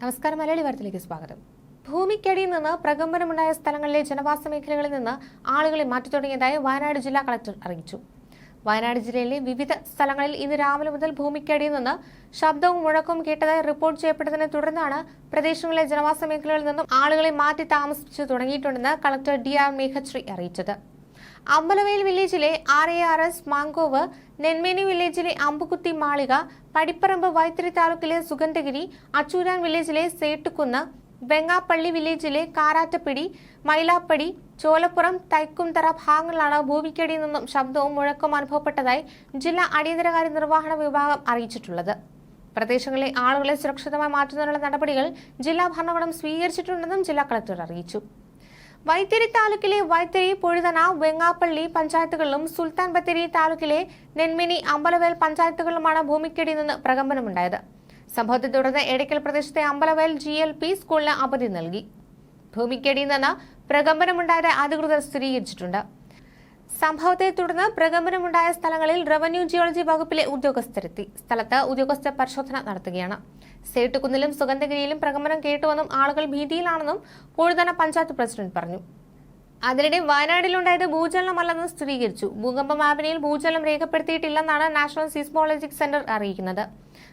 നമസ്കാരം മലയാളി വാർത്തയിലേക്ക് സ്വാഗതം. ഭൂമിക്കടിയിൽ നിന്ന് പ്രകമ്പനമുണ്ടായ സ്ഥലങ്ങളിലെ ജനവാസ മേഖലകളിൽ നിന്ന് ആളുകളെ മാറ്റി തുടങ്ങിയതായി വയനാട് ജില്ലാ കളക്ടർ അറിയിച്ചു. വയനാട് ജില്ലയിലെ വിവിധ സ്ഥലങ്ങളിൽ ഇന്ന് രാവിലെ മുതൽ ഭൂമിക്കടിയിൽ നിന്ന് ശബ്ദവും മുഴക്കവും കേട്ടതായി റിപ്പോർട്ട് ചെയ്യപ്പെട്ടതിനെ തുടർന്നാണ് പ്രദേശങ്ങളിലെ ജനവാസ മേഖലകളിൽ നിന്നും ആളുകളെ മാറ്റി താമസിച്ചു തുടങ്ങിയിട്ടുണ്ടെന്ന് കളക്ടർ ഡി ആർ മേഘശ്രീ അറിയിച്ചത്. അമ്പലവേൽ വില്ലേജിലെ ആർ എ ആർ എസ് മാങ്കോവ് നെന്മേനി വില്ലേജിലെ അമ്പുകുത്തി മാളിക പടിപ്പറമ്പ് വൈത്തിരി താലൂക്കിലെ സുഗന്ധഗിരി അച്ചൂരാൻ വില്ലേജിലെ സേട്ടുകുന്ന് വെങ്ങാപ്പള്ളി വില്ലേജിലെ കാരാറ്റപ്പിടി മൈലാപ്പടി ചോലപ്പുറം തൈക്കുംതറ ഭാഗങ്ങളിലാണ് ഭൂമിക്കടിയിൽ നിന്നും ശബ്ദവും മുഴക്കവും അനുഭവപ്പെട്ടതായി ജില്ലാ അടിയന്തരകാര്യ നിർവഹണ വിഭാഗം അറിയിച്ചിട്ടുള്ളത്. പ്രദേശങ്ങളിലെ ആളുകളെ സുരക്ഷിതമായി മാറ്റുന്നതിനുള്ള നടപടികൾ ജില്ലാ ഭരണകൂടം സ്വീകരിച്ചിട്ടുണ്ടെന്നും ജില്ലാ കളക്ടർ അറിയിച്ചു. വൈത്തിരി താലൂക്കിലെ വൈത്തിരി പൊഴുതന വെങ്ങാപ്പള്ളി പഞ്ചായത്തുകളിലും സുൽത്താൻ ബത്തേരി താലൂക്കിലെ നെന്മിനി അമ്പലവേൽ പഞ്ചായത്തുകളിലുമാണ് ഭൂമിക്കടി നിന്ന് പ്രകമ്പനമുണ്ടായത്. സംഭവത്തെ തുടർന്ന് എടയ്ക്കൽ പ്രദേശത്തെ അമ്പലവേൽ ജി എൽ പി സ്കൂളിന് അവധി നൽകി. ഭൂമിക്കടിയിൽ നിന്ന് പ്രകമ്പനമുണ്ടായത് അധികൃതർ സ്ഥിരീകരിച്ചിട്ടുണ്ട്. സംഭവത്തെ തുടർന്ന് പ്രകമ്പനമുണ്ടായ സ്ഥലങ്ങളിൽ റവന്യൂ ജിയോളജി വകുപ്പിലെ ഉദ്യോഗസ്ഥരെത്തി. സ്ഥലത്ത് ഉദ്യോഗസ്ഥ പരിശോധന നടത്തുകയാണ്. സേട്ടുകുന്നിലും സുഗന്ധഗിരിയിലും പ്രകമ്പനം കേട്ടുവെന്നും ആളുകൾ ഭീതിയിലാണെന്നും കോഴുതന പഞ്ചായത്ത് പ്രസിഡന്റ് പറഞ്ഞു. അതിനിടെ വയനാടിലുണ്ടായത് ഭൂചലനമല്ലെന്ന് സ്ഥിരീകരിച്ചു. ഭൂകമ്പ മാപിനിയിൽ ഭൂചലനം രേഖപ്പെടുത്തിയിട്ടില്ലെന്നാണ് നാഷണൽ സീസ്മോളജിക് സെന്റർ അറിയിക്കുന്നത്.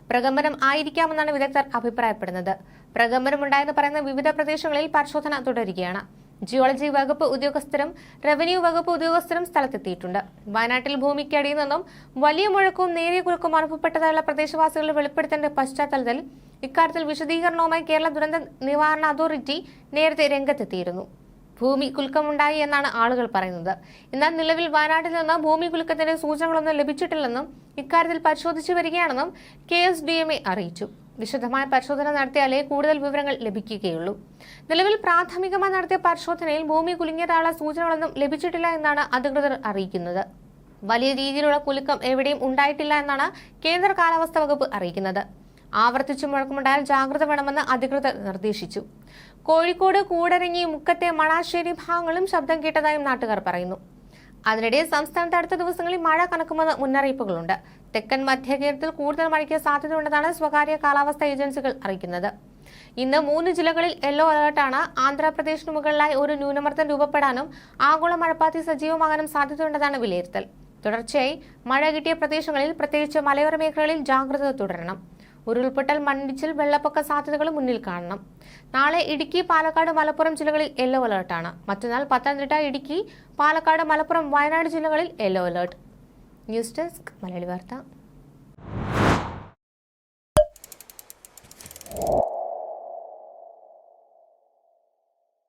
പ്രകമ്പനം ആയിരിക്കാമെന്നാണ് വിദഗ്ധർ അഭിപ്രായപ്പെടുന്നത്. പ്രകമ്പനമുണ്ടായെന്ന് പറയുന്ന വിവിധ പ്രദേശങ്ങളിൽ പരിശോധന തുടരുകയാണ്. ജിയോളജി വകുപ്പ് ഉദ്യോഗസ്ഥരും റവന്യൂ വകുപ്പ് ഉദ്യോഗസ്ഥരും സ്ഥലത്തെത്തിയിട്ടുണ്ട്. വയനാട്ടിൽ ഭൂമിക്കടിയിൽ നിന്നും വലിയ മുഴക്കവും നേരിയ കുറുക്കും അനുഭവപ്പെട്ടതായുള്ള പ്രദേശവാസികളുടെ വെളിപ്പെടുത്തേണ്ട പശ്ചാത്തലത്തിൽ ഇക്കാര്യത്തിൽ വിശദീകരണവുമായി കേരള ദുരന്ത നിവാരണ അതോറിറ്റി നേരത്തെ രംഗത്തെത്തിയിരുന്നു. ഭൂമി കുലുക്കമുണ്ടായി എന്നാണ് ആളുകൾ പറയുന്നത്. എന്നാൽ നിലവിൽ വയനാട്ടിൽ നിന്ന് ഭൂമി കുലുക്കത്തിന്റെ സൂചനകളൊന്നും ലഭിച്ചിട്ടില്ലെന്നും ഇക്കാര്യത്തിൽ പരിശോധിച്ചു വരികയാണെന്നും K S D M A അറിയിച്ചു. വിശദമായ പരിശോധന നടത്തിയാലേ കൂടുതൽ വിവരങ്ങൾ ലഭിക്കുകയുള്ളൂ. നിലവിൽ പ്രാഥമികമായി നടത്തിയ പരിശോധനയിൽ ഭൂമി കുലുങ്ങിയതായുള്ള സൂചനകളൊന്നും ലഭിച്ചിട്ടില്ല എന്നാണ് അധികൃതർ അറിയിക്കുന്നത്. വലിയ രീതിയിലുള്ള കുലുക്കം എവിടെയും ഉണ്ടായിട്ടില്ല എന്നാണ് കേന്ദ്ര കാലാവസ്ഥാ വകുപ്പ് അറിയിക്കുന്നത്. ആവർത്തിച്ചു മുഴക്കമുണ്ടായാൽ ജാഗ്രത വേണമെന്ന് അധികൃതർ നിർദ്ദേശിച്ചു. കോഴിക്കോട് കൂടരങ്ങി മുക്കത്തെ മണാശ്ശേരി ഭാഗങ്ങളും ശബ്ദം കേട്ടതായും നാട്ടുകാർ പറയുന്നു. അതിനിടെ സംസ്ഥാനത്ത് അടുത്ത ദിവസങ്ങളിൽ മഴ കണക്കുമെന്ന് മുന്നറിയിപ്പുകളുണ്ട്. തെക്കൻ മധ്യ കേരളത്തിൽ കൂടുതൽ മഴയ്ക്ക് സാധ്യതയുണ്ടെന്നാണ് സ്വകാര്യ കാലാവസ്ഥാ ഏജൻസികൾ അറിയിക്കുന്നത്. ഇന്ന് മൂന്ന് ജില്ലകളിൽ യെല്ലോ അലർട്ടാണ്. ആന്ധ്രാപ്രദേശിന് മുകളിലായി ഒരു ന്യൂനമർദ്ദം രൂപപ്പെടാനും ആഗോള മഴപ്പാത്തി സജീവമാകാനും സാധ്യതയുണ്ടെന്നാണ് വിലയിരുത്തൽ. തുടർച്ചയായി മഴ കിട്ടിയ പ്രദേശങ്ങളിൽ പ്രത്യേകിച്ച് മലയോര മേഖലകളിൽ ജാഗ്രത തുടരണം. ഉരുൾപൊട്ടൽ മണ്ണിടിച്ചിൽ വെള്ളപ്പൊക്ക സാധ്യതകൾ മുന്നിൽ കാണണം. നാളെ ഇടുക്കി പാലക്കാട് മലപ്പുറം ജില്ലകളിൽ യെല്ലോ അലേർട്ടാണ്. മറ്റന്നാൾ പത്തനംതിട്ട ഇടുക്കി പാലക്കാട് മലപ്പുറം വയനാട് ജില്ലകളിൽ yellow alert. News desk Malayali Vartha.